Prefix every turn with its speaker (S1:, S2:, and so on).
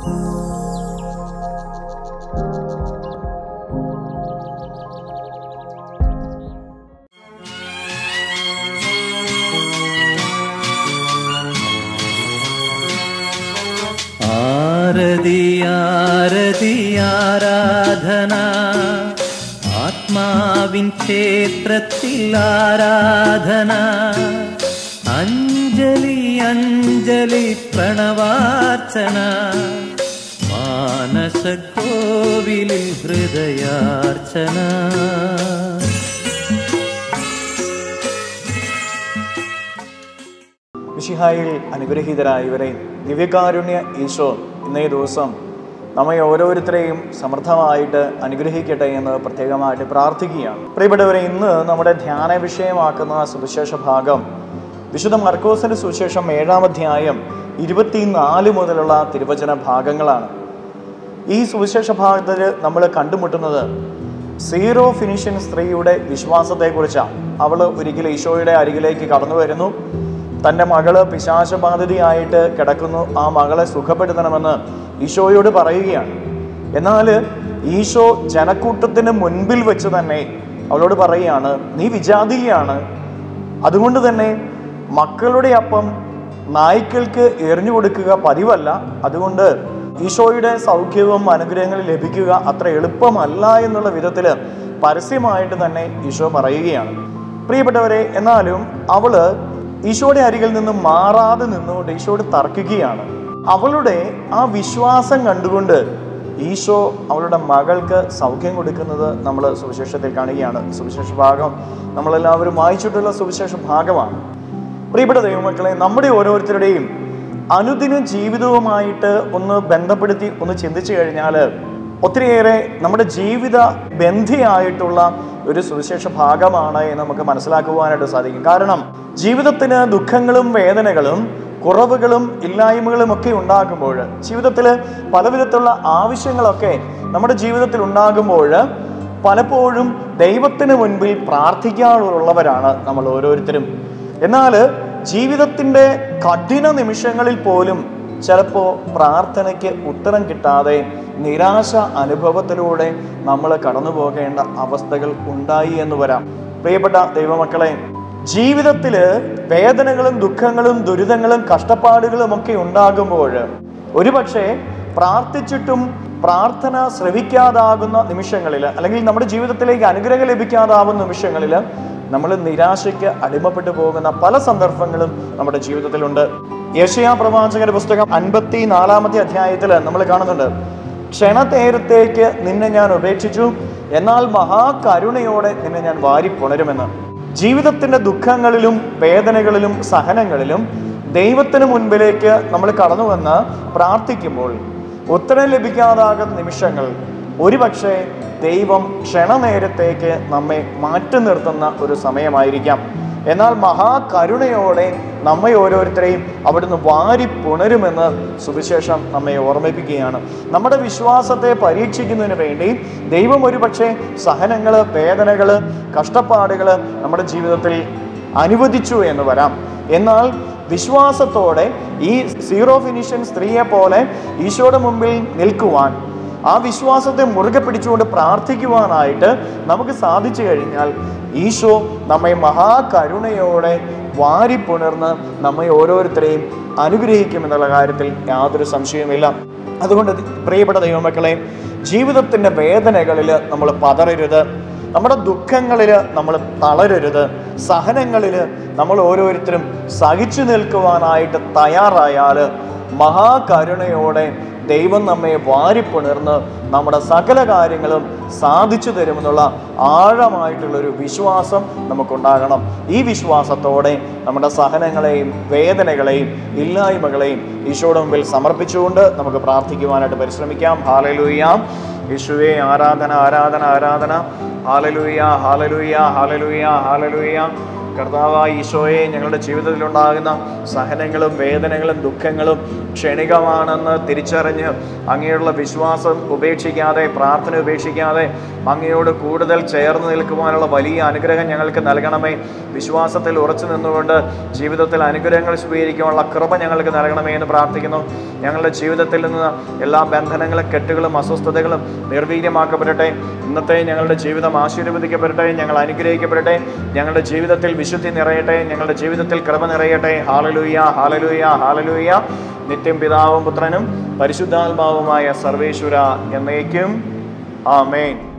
S1: ആരതി ആരാധന. ആത്മാവിൻ ക്ഷേത്രത്തിൽ ആരാധന. അഞ്ജലി അഞ്ജലി പ്രണവാർച്ചന. മാനസകോവിലിൽ ഹൃദയാർച്ചന.
S2: മിഷിഹായിൽ അനുഗ്രഹീതരായവരെ ദിവ്യകാരുണ്യ ഈശോ ഇന്നേ ദിവസം നമ്മെ ഓരോരുത്തരെയും സമൃദ്ധമായിട്ട് അനുഗ്രഹിക്കട്ടെ എന്ന് പ്രത്യേകമായിട്ട് പ്രാർത്ഥിക്കുകയാണ്. പ്രിയപ്പെട്ടവരെ ഇന്ന് നമ്മുടെ ധ്യാന വിഷയമാക്കുന്ന സുവിശേഷ ഭാഗം വിശുദ്ധ മർക്കോസിന്റെ സുവിശേഷം ഏഴാം അധ്യായം ഇരുപത്തിനാല് മുതലുള്ള തിരുവചന ഭാഗങ്ങളാണ്. ഈ സുവിശേഷ ഭാഗത്തിൽ നമ്മൾ കണ്ടുമുട്ടുന്നത് സീറോ ഫിനിഷ്യൻ സ്ത്രീയുടെ വിശ്വാസത്തെക്കുറിച്ചാണ്. അവൾ ഒരിക്കലും ഈശോയുടെ അരികിലേക്ക് കടന്നു വരുന്നു. തന്റെ മകൾ പിശാശബാധിതയായിട്ട് കിടക്കുന്നു. ആ മകളെ സുഖപ്പെടുത്തണമെന്ന് ഈശോയോട് പറയുകയാണ്. എന്നാൽ ഈശോ ജനക്കൂട്ടത്തിന് മുൻപിൽ വെച്ച് തന്നെ അവളോട് പറയുകയാണ് നീ വിജാതിയാണ്. അതുകൊണ്ട് തന്നെ മക്കളുടെ അപ്പം നായ്ക്കൾക്ക് എറിഞ്ഞു കൊടുക്കുക പതിവല്ല. അതുകൊണ്ട് ഈശോയുടെ സൗഖ്യവും അനുഗ്രഹങ്ങളും ലഭിക്കുക അത്ര എളുപ്പമല്ല എന്നുള്ള വിധത്തിൽ പരസ്യമായിട്ട് തന്നെ ഈശോ പറയുകയാണ്. പ്രിയപ്പെട്ടവരെ എന്നാലും അവൾ ഈശോയുടെ അരികിൽ നിന്നും മാറാതെ നിന്നുകൊണ്ട് ഈശോയോട് തർക്കിക്കുകയാണ്. അവളുടെ ആ വിശ്വാസം കണ്ടുകൊണ്ട് ഈശോ അവളുടെ മകൾക്ക് സൗഖ്യം കൊടുക്കുന്നത് നമ്മൾ സുവിശേഷത്തിൽ കാണുകയാണ്. സുവിശേഷ ഭാഗം നമ്മളെല്ലാവരും വായിച്ചിട്ടുള്ള സുവിശേഷ ഭാഗമാണ്. പ്രിയപ്പെട്ട ദൈവമക്കളെ നമ്മുടെ ഓരോരുത്തരുടെയും അനുദിന ജീവിതവുമായിട്ട് ഒന്ന് ബന്ധപ്പെടുത്തി ഒന്ന് ചിന്തിച്ചു കഴിഞ്ഞാൽ ഒത്തിരിയേറെ നമ്മുടെ ജീവിത ബന്ധിയായിട്ടുള്ള ഒരു സുവിശേഷ ഭാഗമാണ് എന്ന് നമുക്ക് മനസ്സിലാക്കുവാനായിട്ട് സാധിക്കും. കാരണം ജീവിതത്തിന് ദുഃഖങ്ങളും വേദനകളും കുറവുകളും ഇല്ലായ്മകളും ഒക്കെ ഉണ്ടാകുമ്പോൾ ജീവിതത്തിൽ പലവിധത്തിലുള്ള ആവശ്യങ്ങളൊക്കെ നമ്മുടെ ജീവിതത്തിൽ ഉണ്ടാകുമ്പോൾ പലപ്പോഴും ദൈവത്തിന് മുൻപിൽ പ്രാർത്ഥിക്കാറുള്ളവരാണ് നമ്മൾ ഓരോരുത്തരും. എന്നാൽ ജീവിതത്തിന്റെ കഠിന നിമിഷങ്ങളിൽ പോലും ചിലപ്പോൾ പ്രാർത്ഥനയ്ക്ക് ഉത്തരം കിട്ടാതെ നിരാശ അനുഭവത്തിലൂടെ നമ്മൾ കടന്നു പോകേണ്ട അവസ്ഥകൾ ഉണ്ടായി എന്ന് വരാം. പ്രിയപ്പെട്ട ദൈവമക്കളെ ജീവിതത്തിൽ വേദനകളും ദുഃഖങ്ങളും ദുരിതങ്ങളും കഷ്ടപ്പാടുകളും ഒക്കെ ഉണ്ടാകുമ്പോൾ ഒരുപക്ഷെ പ്രാർത്ഥിച്ചിട്ടും പ്രാർത്ഥന ശ്രവിക്കാതാകുന്ന നിമിഷങ്ങളിൽ അല്ലെങ്കിൽ നമ്മുടെ ജീവിതത്തിലേക്ക് അനുഗ്രഹം ലഭിക്കാതാവുന്ന നിമിഷങ്ങളിൽ നമ്മൾ നിരാശയ്ക്ക് അടിമപ്പെട്ടു പോകുന്ന പല സന്ദർഭങ്ങളും നമ്മുടെ ജീവിതത്തിലുണ്ട്. യശയാ പ്രവാചകന്റെ പുസ്തകം അൻപത്തി നാലാമത്തെ അധ്യായത്തിൽ നമ്മൾ കാണുന്നുണ്ട്. ക്ഷണനേരത്തേക്ക് നിന്നെ ഞാൻ ഉപേക്ഷിച്ചു എന്നാൽ മഹാകരുണയോടെ നിന്നെ ഞാൻ വാരി പുണരുമെന്ന് ജീവിതത്തിന്റെ ദുഃഖങ്ങളിലും വേദനകളിലും സഹനങ്ങളിലും ദൈവത്തിന് മുൻപിലേക്ക് നമ്മൾ കടന്നു വന്ന് പ്രാർത്ഥിക്കുമ്പോൾ ഉത്തരം ലഭിക്കാതാകുന്ന നിമിഷങ്ങൾ. ഒരുപക്ഷെ ദൈവം ക്ഷണനേരത്തേക്ക് നമ്മെ മാറ്റി നിർത്തുന്ന ഒരു സമയമായിരിക്കാം. എന്നാൽ മഹാകരുണയോടെ നമ്മെ ഓരോരുത്തരെയും അവിടുന്ന് വാരി പുണരുമെന്ന് സുവിശേഷം നമ്മെ ഓർമ്മിപ്പിക്കുകയാണ്. നമ്മുടെ വിശ്വാസത്തെ പരീക്ഷിക്കുന്നതിന് വേണ്ടി ദൈവം ഒരുപക്ഷെ സഹനങ്ങൾ വേദനകൾ കഷ്ടപ്പാടുകൾ നമ്മുടെ ജീവിതത്തിൽ അനുവദിച്ചു എന്ന് വരാം. എന്നാൽ വിശ്വാസത്തോടെ ഈ സീറോ ഫിനിഷ്യൻ സ്ത്രീയെ പോലെ ഈശോയുടെ മുമ്പിൽ നിൽക്കുവാൻ ആ വിശ്വാസത്തെ മുറുകെ പിടിച്ചുകൊണ്ട് പ്രാർത്ഥിക്കുവാനായിട്ട് നമുക്ക് സാധിച്ചു കഴിഞ്ഞാൽ ഈശോ നമ്മെ മഹാകരുണയോടെ വാരിപ്പുണർന്ന് നമ്മെ ഓരോരുത്തരെയും അനുഗ്രഹിക്കുമെന്നുള്ള കാര്യത്തിൽ യാതൊരു സംശയവുമില്ല. അതുകൊണ്ട് പ്രിയപ്പെട്ട ദൈവമക്കളെ ജീവിതത്തിന്റെ വേദനകളിൽ നമ്മൾ പതറരുത്. നമ്മുടെ ദുഃഖങ്ങളിൽ നമ്മൾ തളരരുത്. സഹനങ്ങളിൽ നമ്മൾ ഓരോരുത്തരും സഹിച്ചു നിൽക്കുവാനായിട്ട് തയ്യാറായാൽ മഹാകരുണയോടെ ദൈവം നമ്മെ വാരിപ്പുണർന്ന് നമ്മുടെ സകല കാര്യങ്ങളും സാധിച്ചു തരുമെന്നുള്ള ആഴമായിട്ടുള്ളൊരു വിശ്വാസം നമുക്കുണ്ടാകണം. ഈ വിശ്വാസത്തോടെ നമ്മുടെ സഹനങ്ങളെയും വേദനകളെയും ഇല്ലായ്മകളെയും ഈശോയുടെ മുമ്പിൽ സമർപ്പിച്ചുകൊണ്ട് നമുക്ക് പ്രാർത്ഥിക്കുവാനായിട്ട് പരിശ്രമിക്കാം. ഹാലലൂയാം യേശുവേ ആരാധന ആരാധന ആരാധന. ഹാലലൂയ ഹാലലൂയ ഹാലലൂയ ഹാലലൂയ. കർത്താവായ ഈശോയെ ഞങ്ങളുടെ ജീവിതത്തിലുണ്ടാകുന്ന സഹനങ്ങളും വേദനകളും ദുഃഖങ്ങളും ക്ഷണികമാണെന്ന് തിരിച്ചറിഞ്ഞ് അങ്ങയുള്ള വിശ്വാസം ഉപേക്ഷിക്കാതെ പ്രാർത്ഥന ഉപേക്ഷിക്കാതെ അങ്ങയോട് കൂടുതൽ ചേർന്ന് നിൽക്കുവാനുള്ള വലിയ അനുഗ്രഹം ഞങ്ങൾക്ക് നൽകണമേ. വിശ്വാസത്തിൽ ഉറച്ചു നിന്നുകൊണ്ട് ജീവിതത്തിൽ അനുഗ്രഹങ്ങൾ സ്വീകരിക്കാനുള്ള കൃപ ഞങ്ങൾക്ക് നൽകണമേ എന്ന് പ്രാർത്ഥിക്കുന്നു. ഞങ്ങളുടെ ജീവിതത്തിൽ നിന്ന് എല്ലാ ബന്ധനങ്ങളും കെട്ടുകളും അസ്വസ്ഥതകളും നിർവീര്യമാക്കപ്പെടട്ടെ. ഇന്നത്തെ ഞങ്ങളുടെ ജീവിതം ആശീർവദിക്കപ്പെടട്ടെ ഞങ്ങൾ അനുഗ്രഹിക്കപ്പെടട്ടെ. ഞങ്ങളുടെ ജീവിതത്തിൽ വിശുദ്ധി നിറയട്ടെ ഞങ്ങളുടെ ജീവിതത്തിൽ കൃപ നിറയട്ടെ. ഹാലലൂയ ഹാലലൂയ ഹാലലൂയ. നിത്യം പിതാവും പുത്രനും പരിശുദ്ധാത്മാവുമായ സർവേശ്വര എന്നേക്കും. ആമേൻ.